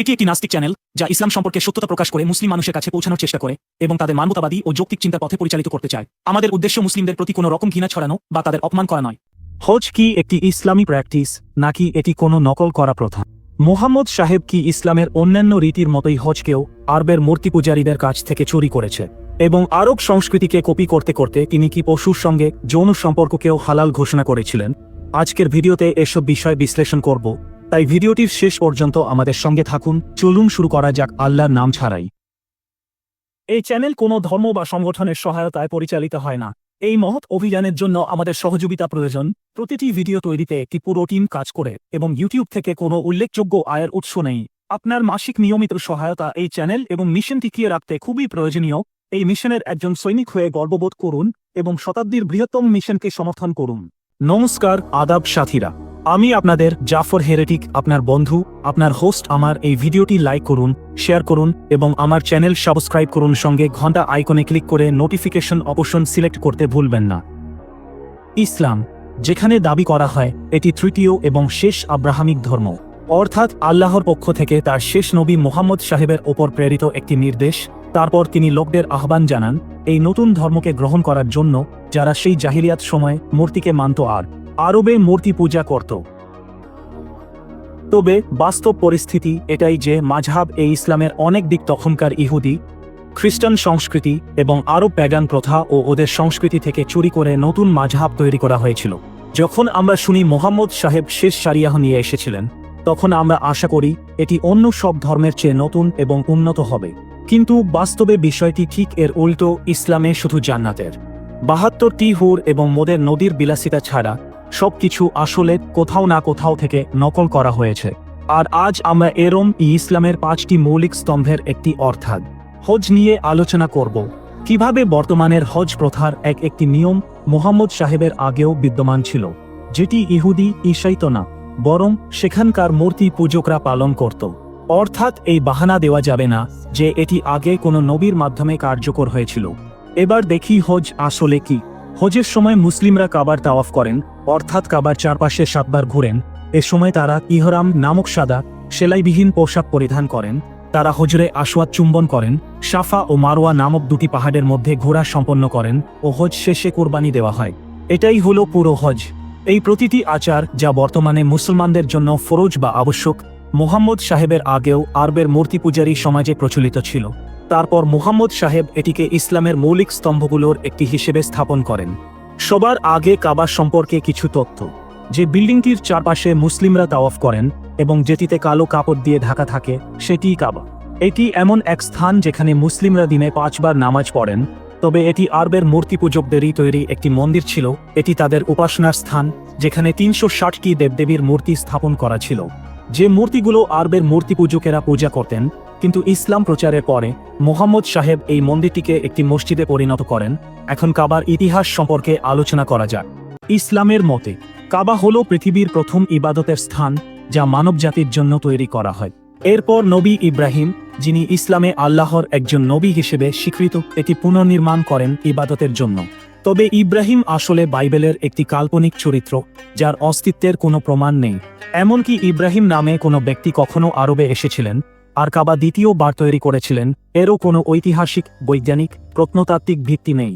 এটি একটি নাস্তিক চ্যানেল, যা ইসলাম সম্পর্কে সত্যতা প্রকাশ করে মুসলিম মানুষের কাছে পৌঁছানোর চেষ্টা করে এবং তাদের মানবতাবাদী ও যৌক্তিক চিন্তার পথে পরিচালিত করতে চায়। আমাদের উদ্দেশ্য মুসলিমদের প্রতি কোনো রকম ঘৃণা ছড়ানো বা তাদের অপমান করা নয়। হজ কি একটি ইসলামী প্র্যাকটিস, নাকি এটি কোনো নকল করা প্রথা? মোহাম্মদ সাহেব কি ইসলামের অন্যান্য রীতির মতোই হজকেও আরবের মূর্তি পূজারীদের কাছ থেকে চুরি করেছে? এবং আরব সংস্কৃতিকে কপি করতে করতে তিনি কি পশুর সঙ্গে যৌন সম্পর্ককেও হালাল ঘোষণা করেছিলেন? আজকের ভিডিওতে এসব বিষয় বিশ্লেষণ করব। তাই ভিডিওটির শেষ পর্যন্ত আমাদের সঙ্গে থাকুন, চলুন শুরু করা যাক আল্লাহর নাম ছাড়াই। এই চ্যানেল কোনো ধর্ম বা সংগঠনের সহায়তায় পরিচালিত হয় না। এই মহৎ অভিযানের জন্য আমাদের সহযোগিতা প্রয়োজন। প্রতিটি ভিডিও তৈরিতে একটি পুরো টিম কাজ করে এবং ইউটিউব থেকে কোনো উল্লেখযোগ্য আয়ের উৎস নেই। আপনার মাসিক নিয়মিত সহায়তা এই চ্যানেল এবং মিশন টিকিয়ে রাখতে খুবই প্রয়োজনীয়। এই মিশনের একজন সৈনিক হয়ে গর্ববোধ করুন এবং শতাব্দীর বৃহত্তম মিশনকে সমর্থন করুন। নমস্কার, আদাব সাথীরা। আমি আপনাদের জাফর হেরেটিক, আপনার বন্ধু, আপনার হোস্ট আমার এই ভিডিওটি লাইক করুন শেয়ার করুন, এবং আমার চ্যানেল সাবস্ক্রাইব করুন সঙ্গে ঘণ্টা আইকনে ক্লিক করে নোটিফিকেশন অপশন সিলেক্ট করতে ভুলবেন না। ইসলাম, যেখানে দাবি করা হয়, এটি তৃতীয় এবং শেষ আব্রাহামিক ধর্ম। অর্থাৎ আল্লাহর পক্ষ থেকে তার শেষ নবী মোহাম্মদ সাহেবের ওপর প্রেরিত একটি নির্দেশ, তারপর তিনি লোকদের আহ্বান জানান, এই নতুন ধর্মকে গ্রহণ করার জন্য, যারা সেই জাহিলিয়াত সময় মূর্তিকে মানত আর আরবে মূর্তি পূজা করত। তবে বাস্তব পরিস্থিতি এটাই যে মাঝহাব এই ইসলামের অনেক দিক তখনকার ইহুদি, খ্রিস্টান সংস্কৃতি এবং আরব প্যাগান প্রথা ও ওদের সংস্কৃতি থেকে চুরি করে নতুন মাঝহাব তৈরি করা হয়েছিল। যখন আমরা শুনি মোহাম্মদ সাহেব শেষ সারিয়াহ নিয়ে এসেছিলেন, তখন আমরা আশা করি এটি অন্য সব ধর্মের চেয়ে নতুন এবং উন্নত হবে। কিন্তু বাস্তবে বিষয়টি ঠিক এর উল্টো, ইসলামে শুধু জান্নাতের। বাহাত্তরটি হুর এবং মোদের নদীর বিলাসিতা ছাড়া সবকিছু আসলে কোথাও না কোথাও থেকে নকল করা হয়েছে। আর আজ আমরা এরম ইসলামের পাঁচটি মৌলিক স্তম্ভের একটি অর্থাৎ হজ নিয়ে আলোচনা করব। কীভাবে বর্তমানের হজ প্রথার এক একটি নিয়ম মোহাম্মদ সাহেবের আগেও বিদ্যমান ছিল, যেটি ইহুদি ঈসাইত না, বরং সেখানকার মূর্তি পূজকরা পালন করত। অর্থাৎ এই বাহানা দেওয়া যাবে না যে এটি আগে কোনো নবীর মাধ্যমে কার্যকর হয়েছিল। এবার দেখি হজ আসলে কি। হজের সময় মুসলিমরা কাবার তাওয়াফ করেন, অর্থাৎ কাবার চারপাশে সাতবার ঘুরেন। এ সময় তারা ইহরাম নামক সাদা, সেলাইবিহীন পোশাক পরিধান করেন। তারা হজরে আসওয়াদ চুম্বন করেন সাফা ও মারোয়া নামক দুটি পাহাড়ের মধ্যে ঘোরা সম্পন্ন করেন ও হজ শেষে কোরবানি দেওয়া হয়। এটাই হলো পুরো হজ। এই প্রতিটি আচার যা বর্তমানে মুসলমানদের জন্য ফরজ বা আবশ্যক, মোহাম্মদ সাহেবের আগেও আরবের মূর্তি পূজারী সমাজে প্রচলিত ছিল। তারপর মুহাম্মদ সাহেব এটিকে ইসলামের মৌলিক স্তম্ভগুলোর একটি হিসেবে স্থাপন করেন। সবার আগে কাবা সম্পর্কে কিছু তথ্য। যে বিল্ডিংটির চারপাশে মুসলিমরা তাওয়াফ করেন এবং যেটিতে কালো কাপড় দিয়ে ঢাকা থাকে, সেটিই কাবা। এটি এমন এক স্থান যেখানে মুসলিমরা দিনে পাঁচবার নামাজ পড়েন, তবে এটি আরবের মূর্তি পূজকদেরই তৈরি একটি মন্দির ছিল। এটি তাদের উপাসনার স্থান, যেখানে তিনশো ষাটটি দেবদেবীর মূর্তি স্থাপন করা ছিল। যে মূর্তিগুলো আরবের মূর্তি পূজকেরা পূজা করতেন কিন্তু ইসলাম প্রচারের পরে মোহাম্মদ সাহেব এই মন্দিরটিকে একটি মসজিদে পরিণত করেন। এখন কাবার ইতিহাস সম্পর্কে আলোচনা করা যাক। ইসলামের মতে, কাবা হল পৃথিবীর প্রথম ইবাদতের স্থান যা মানবজাতির জন্য তৈরি করা হয়। এরপর নবী ইব্রাহিম, যিনি ইসলামে আল্লাহর একজন নবী হিসেবে স্বীকৃত, এটি পুনর্নির্মাণ করেন ইবাদতের জন্য। তবে ইব্রাহিম আসলে বাইবেলের একটি কাল্পনিক চরিত্র, যার অস্তিত্বের কোনো প্রমাণ নেই। এমনকি ইব্রাহিম নামে কোনো ব্যক্তি কখনো আরবে এসেছিলেন আর কাবা দ্বিতীয় বার তৈরি করেছিলেন, এরও কোনো ঐতিহাসিক, বৈজ্ঞানিক, প্রত্নতাত্ত্বিক ভিত্তি নেই।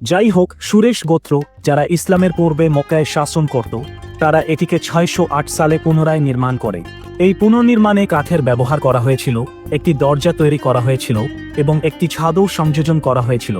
যাই হোক সুরেশ গোত্র, যারা ইসলামের পূর্বে মক্কায় শাসন করত, তারা এটিকে ছয়শো আট সালে পুনরায় নির্মাণ করে। এই পুনর্নির্মাণে কাঠের ব্যবহার করা হয়েছিল, একটি দরজা তৈরি করা হয়েছিল, এবং একটি ছাদও সংযোজন করা হয়েছিল।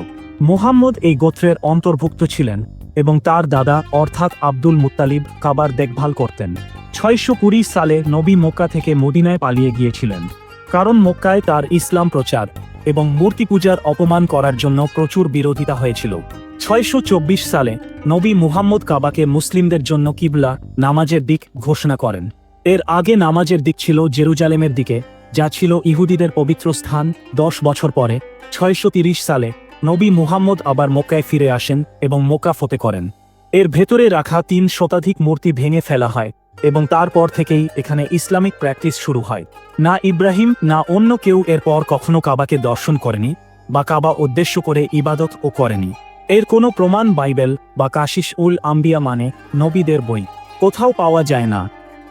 মোহাম্মদ এই গোত্রের অন্তর্ভুক্ত ছিলেন এবং তার দাদা, অর্থাৎ আব্দুল মুত্তালিব, কাবার দেখভাল করতেন। ছয়শো কুড়ি সালে নবী মক্কা থেকে মদিনায় পালিয়ে গিয়েছিলেন। কারণ মক্কায় তার ইসলাম প্রচার এবং মূর্তি পূজার অপমান করার জন্য প্রচুর বিরোধিতা হয়েছিল। ছয়শো চব্বিশ সালে নবী মুহাম্মদ কাবাকে মুসলিমদের জন্য কিবলা, নামাজের দিক ঘোষণা করেন। এর আগে নামাজের দিক ছিল জেরুজালেমের দিকে, যা ছিল ইহুদিদের পবিত্র স্থান। দশ বছর পরে, ছয়শো সালে নবী মুহাম্মদ আবার মক্কায় ফিরে আসেন এবং মোকা ফতে করেন। এর ভেতরে রাখা তিন শতাধিক মূর্তি ভেঙে ফেলা হয় এবং তারপর থেকেই এখানে ইসলামিক প্র্যাকটিস শুরু হয়। না ইব্রাহিম, না অন্য কেউ এরপর কখনো কাবাকে দর্শন করেনি বা কাবা উদ্দেশ্য করে ইবাদত ও করেনি। এর কোনো প্রমাণ বাইবেল বা কাশিস উল আম্বিয়া মানে নবীদের বই। কোথাও পাওয়া যায় না।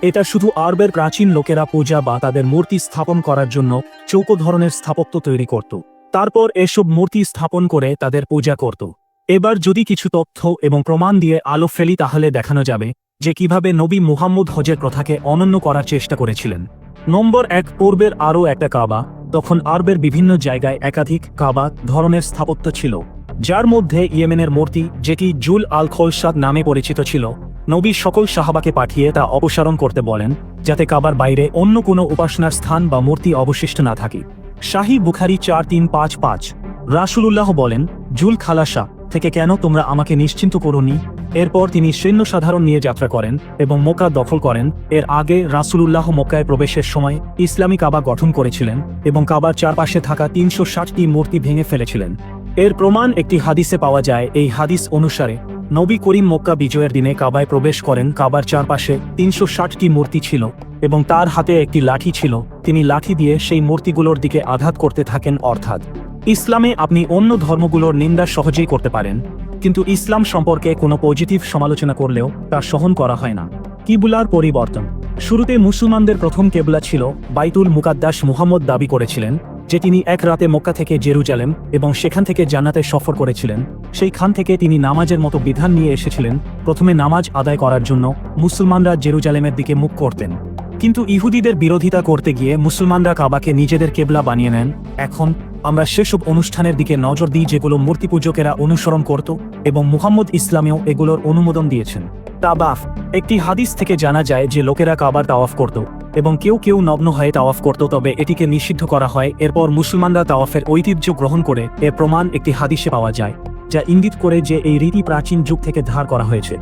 এটা শুধু আরবের প্রাচীন লোকেরা পূজা বা তাদের মূর্তি স্থাপন করার জন্য চৌকো ধরনের স্থাপত্য তৈরি করত। তারপর এসব মূর্তি স্থাপন করে তাদের পূজা করত। এবার যদি কিছু তথ্য এবং প্রমাণ দিয়ে আলো ফেলি তাহলে দেখানো যাবে যে কীভাবে নবী মুহাম্মদ হজের প্রথাকে অনন্য করার চেষ্টা করেছিলেন। নম্বর এক, পূর্বের আরও একটা কাবা, তখন আরবের বিভিন্ন জায়গায় একাধিক কাবা ধরনের স্থাপত্য ছিল, যার মধ্যে ইয়েমেনের মূর্তি, যেটি জুল আল খোলসাদ নামে পরিচিত ছিল, নবী সকল সাহাবাকে পাঠিয়ে তা অপসারণ করতে বলেন, যাতে কাবার বাইরে অন্য কোনো উপাসনার স্থান বা মূর্তি অবশিষ্ট না থাকে। শাহী বুখারি চার তিন পাঁচ পাঁচ। রাসুলুল্লাহ বলেন, জুল খালাসা থেকে কেন তোমরা আমাকে নিশ্চিন্ত করোনি? এরপর তিনি সৈন্য সাধারণ নিয়ে যাত্রা করেন এবং মোকা দখল করেন। এর আগে রাসুলুল্লাহ মক্কায় প্রবেশের সময় ইসলামী কাবা গঠন করেছিলেন এবং কাবার চারপাশে থাকা তিনশো ষাটটি মূর্তি ভেঙে ফেলেছিলেন। এর প্রমাণ একটি হাদিসে পাওয়া যায়, এই হাদিস অনুসারে নবী করিম মক্কা বিজয়ের দিনে কাবায় প্রবেশ করেন। কাবার চারপাশে তিনশো ষাটটি মূর্তি ছিল এবং তার হাতে একটি লাঠি ছিল। তিনি লাঠি দিয়ে সেই মূর্তিগুলোর দিকে আঘাত করতে থাকেন অর্থাৎ ইসলামে আপনি অন্য ধর্মগুলোর নিন্দা সহজেই করতে পারেন। কিন্তু ইসলাম সম্পর্কে কোনো পজিটিভ সমালোচনা করলেও তা সহন করা হয় না। কিবুলার পরিবর্তন। শুরুতে মুসলমানদের প্রথম কেবলা ছিল বাইতুল মুকাদ্দাস মুহাম্মদ দাবি করেছিলেন যে তিনি এক রাতে মক্কা থেকে জেরুজালেম এবং সেখান থেকে জান্নাতে সফর করেছিলেন সেই খান থেকে তিনি নামাজের মতো বিধান নিয়ে এসেছিলেন, প্রথমে নামাজ আদায় করার জন্য মুসলমানরা জেরুজালেমের দিকে মুখ করতেন। কিন্তু ইহুদিদের বিরোধিতা করতে গিয়ে মুসলমানরা কাবাকে নিজেদের কেবলা বানিয়ে নেন। এখন, আমরা সেসব অনুষ্ঠানের দিকে নজর দিই যেগুলো মূর্তি পূজকেরা অনুসরণ করত এবং মুহাম্মদ ইসলামেও এগুলোর অনুমোদন দিয়েছেন। তাবাফ, একটি হাদিস থেকে জানা যায় যে লোকেরা কাবার তাওয়াফ করত। এবং কেউ কেউ নগ্ন হয়ে তাওয়াফ করত, তবে এটিকে নিষিদ্ধ করা হয়। এরপর মুসলমানরা তাওয়াফের ঐতিহ্য গ্রহণ করে এর প্রমাণ একটি হাদিসে পাওয়া যায়, যা ইঙ্গিত করে যে এই রীতি প্রাচীন যুগ থেকে ধার করা হয়েছে।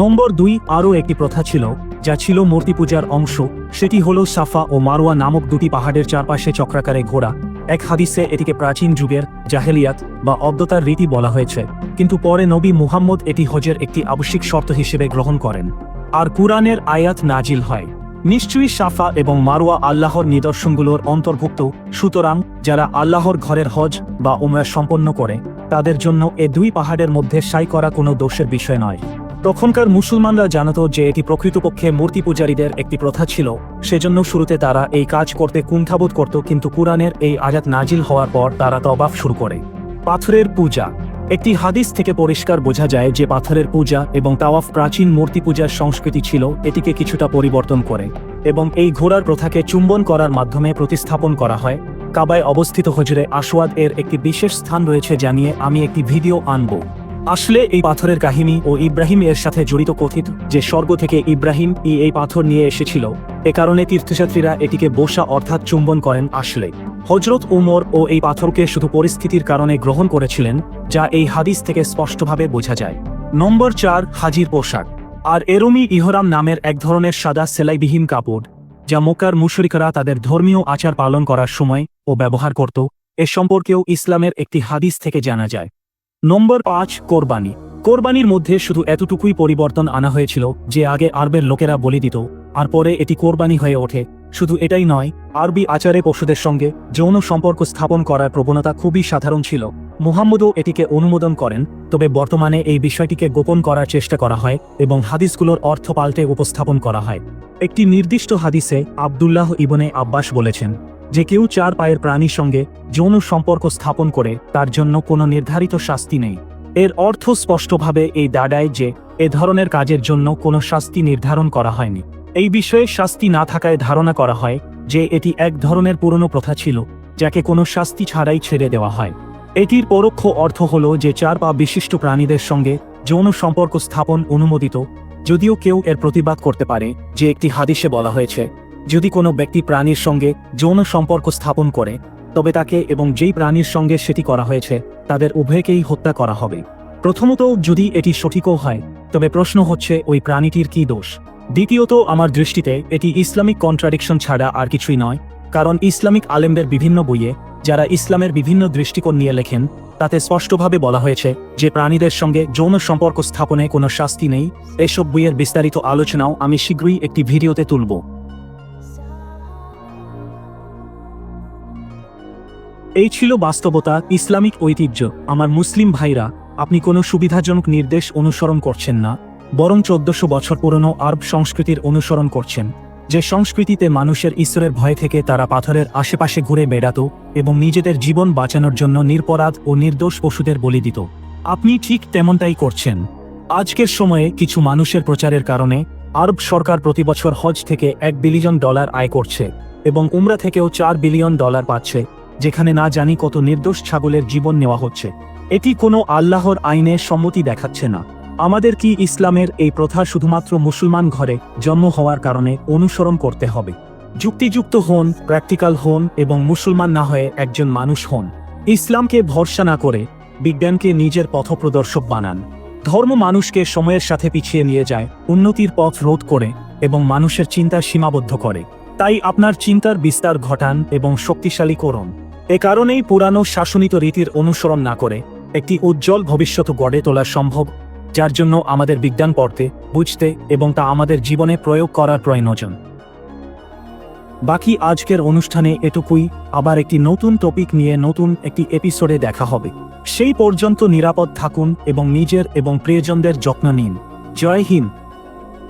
নম্বর দুই, আরও একটি প্রথা ছিল, যা ছিল মূর্তি পূজার অংশ। সেটি হল সাফা ও মারোয়া নামক দুটি পাহাড়ের চারপাশে চক্রাকারে ঘোরা। এক হাদিসে এটিকে প্রাচীন যুগের জাহেলিয়াত বা অব্দতার রীতি বলা হয়েছে, কিন্তু পরে নবী মুহাম্মদ এটি হজের একটি আবশ্যিক শর্ত হিসেবে গ্রহণ করেন। আর কুরআনের আয়াত নাজিল হয়। নিশ্চয়ই সাফা এবং মারোয়া আল্লাহর নিদর্শনগুলোর অন্তর্ভুক্ত, সুতরাং যারা আল্লাহর ঘরের হজ বা উমরা সম্পন্ন করে, তাদের জন্য এ দুই পাহাড়ের মধ্যে সাই করা কোনো দোষের বিষয় নয়। তখনকার মুসলমানরা জানত যে এটি প্রকৃতপক্ষে মূর্তি পূজারীদের একটি প্রথা ছিল, সেজন্য শুরুতে তারা এই কাজ করতে কুণ্ঠাবোধ করত, কিন্তু কুরআনের এই আজাত নাজিল হওয়ার পর তারা তবাফ শুরু করে। পাথরের পূজা একটি হাদিস থেকে পরিষ্কার বোঝা যায় যে পাথরের পূজা এবং তাওয়াফ প্রাচীন মূর্তি পূজার সংস্কৃতি ছিল এটিকে কিছুটা পরিবর্তন করে এবং এই ঘোড়ার প্রথাকে চুম্বন করার মাধ্যমে প্রতিস্থাপন করা হয়। কাবায় অবস্থিত হজরে আসওয়াদ এর একটি বিশেষ স্থান রয়েছে জানিয়ে আমি একটি ভিডিও আনব। আসলে এই পাথরের কাহিনী ও ইব্রাহিম এর সাথে জড়িত কথিত যে স্বর্গ থেকে ইব্রাহিম ই এই পাথর নিয়ে এসেছিল, এ কারণে তীর্থযাত্রীরা এটিকে বসা অর্থাৎ চুম্বন করেন আসলে। হজরত উমর ও এই পাথরকে শুধু পরিস্থিতির কারণে গ্রহণ করেছিলেন, যা এই হাদিস থেকে স্পষ্টভাবে বোঝা যায়। নম্বর চার, হাজির পোশাক। আর এরমি ইহরাম নামের এক ধরনের সাদা সেলাইবিহীন কাপড়, যা মোকার মুশরিকরা তাদের ধর্মীয় আচার পালন করার সময় ও ব্যবহার করত, এ সম্পর্কেও ইসলামের একটি হাদিস থেকে জানা যায়। নম্বর পাঁচ, কোরবানি। কোরবানির মধ্যে শুধু এতটুকুই পরিবর্তন আনা হয়েছিল যে আগে আরবের লোকেরা বলি দিত, আর পরে এটি কোরবানি হয়ে ওঠে। শুধু এটাই নয়, আরবি আচারে পশুদের সঙ্গে যৌন সম্পর্ক স্থাপন করার প্রবণতা খুবই সাধারণ ছিল। মুহাম্মদও এটিকে অনুমোদন করেন, তবে বর্তমানে এই বিষয়টিকে গোপন করার চেষ্টা করা হয় এবং হাদিসগুলোর অর্থ পাল্টে উপস্থাপন করা হয়। একটি নির্দিষ্ট হাদিসে আবদুল্লাহ ইবনে আব্বাস বলেছেন যে কেউ চার পায়ের প্রাণীর সঙ্গে যৌন সম্পর্ক স্থাপন করে, তার জন্য কোনো নির্ধারিত শাস্তি নেই। এর অর্থ স্পষ্টভাবে এই দাঁড়ায় যে, এ ধরনের কাজের জন্য কোনো শাস্তি নির্ধারণ করা হয়নি। এই বিষয়ে শাস্তি না থাকায় ধারণা করা হয় যে, এটি এক ধরনের পুরনো প্রথা ছিল, যাকে কোনো শাস্তি ছাড়াই ছেড়ে দেওয়া হয়। এটির পরোক্ষ অর্থ হল যে, চার পা বিশিষ্ট প্রাণীদের সঙ্গে যৌন সম্পর্ক স্থাপন অনুমোদিত, যদিও কেউ এর প্রতিবাদ করতে পারে, যে একটি হাদিসে বলা হয়েছে। যদি কোনো ব্যক্তি প্রাণীর সঙ্গে যৌন সম্পর্ক স্থাপন করে, তবে তাকে এবং যেই প্রাণীর সঙ্গে সেটি করা হয়েছে, তাদের উভয়কেই হত্যা করা হবে। প্রথমত, যদি এটি সঠিকও হয়, তবে প্রশ্ন হচ্ছে, ওই প্রাণীটির কী দোষ? দ্বিতীয়ত, আমার দৃষ্টিতে এটি ইসলামিক কন্ট্রাডিকশন ছাড়া আর কিছুই নয়, কারণ ইসলামিক আলেমদের বিভিন্ন বইয়ে, যারা ইসলামের বিভিন্ন দৃষ্টিকোণ নিয়ে লেখেন, তাতে স্পষ্টভাবে বলা হয়েছে যে প্রাণীদের সঙ্গে যৌন সম্পর্ক স্থাপনে কোনো শাস্তি নেই। এসব বইয়ের বিস্তারিত আলোচনাও আমি শীঘ্রই একটি ভিডিওতে তুলব। এই ছিল বাস্তবতা, ইসলামিক ঐতিহ্য। আমার মুসলিম ভাইরা, আপনি কোনো সুবিধাজনক নির্দেশ অনুসরণ করছেন না, বরং চোদ্দশো বছর পুরনো আরব সংস্কৃতির অনুসরণ করছেন, যে সংস্কৃতিতে মানুষের ঈশ্বরের ভয় থেকে তারা পাথরের আশেপাশে ঘুরে বেড়াত এবং নিজেদের জীবন বাঁচানোর জন্য নিরপরাধ ও নির্দোষ পশুদের বলি দিত। আপনি ঠিক তেমনটাই করছেন। আজকের সময়ে কিছু মানুষের প্রচারের কারণে আরব সরকার প্রতি বছর হজ থেকে এক বিলিয়ন ডলার আয় করছে এবং উমরা থেকেও চার বিলিয়ন ডলার পাচ্ছে। যেখানে না জানি কত নির্দোষ ছাগলের জীবন নেওয়া হচ্ছে। এটি কোনো আল্লাহর আইনে সম্মতি দেখাচ্ছে না। আমাদের কি ইসলামের এই প্রথা শুধুমাত্র মুসলমান ঘরে জন্ম হওয়ার কারণে অনুসরণ করতে হবে? যুক্তিযুক্ত হন, প্র্যাকটিক্যাল হন এবং মুসলমান না হয়ে একজন মানুষ হন। ইসলামকে ভরসা না করে বিজ্ঞানকে নিজের পথপ্রদর্শক বানান। ধর্ম মানুষকে সময়ের সাথে পিছিয়ে নিয়ে যায়, উন্নতির পথ রোধ করে এবং মানুষের চিন্তা সীমাবদ্ধ করে। তাই আপনার চিন্তার বিস্তার ঘটান এবং শক্তিশালী করুন। এ কারণেই পুরানো শাসনিত রীতির অনুসরণ না করে একটি উজ্জ্বল ভবিষ্যৎ গড়ে তোলা সম্ভব, যার জন্য আমাদের বিজ্ঞান পড়তে, বুঝতে এবং তা আমাদের জীবনে প্রয়োগ করার প্রয়োজন। বাকি আজকের অনুষ্ঠানে এটুকুই, আবার একটি নতুন টপিক নিয়ে নতুন একটি এপিসোডে দেখা হবে। সেই পর্যন্ত নিরাপদ থাকুন এবং নিজের এবং প্রিয়জনদের যত্ন নিন। জয় হিন্দ।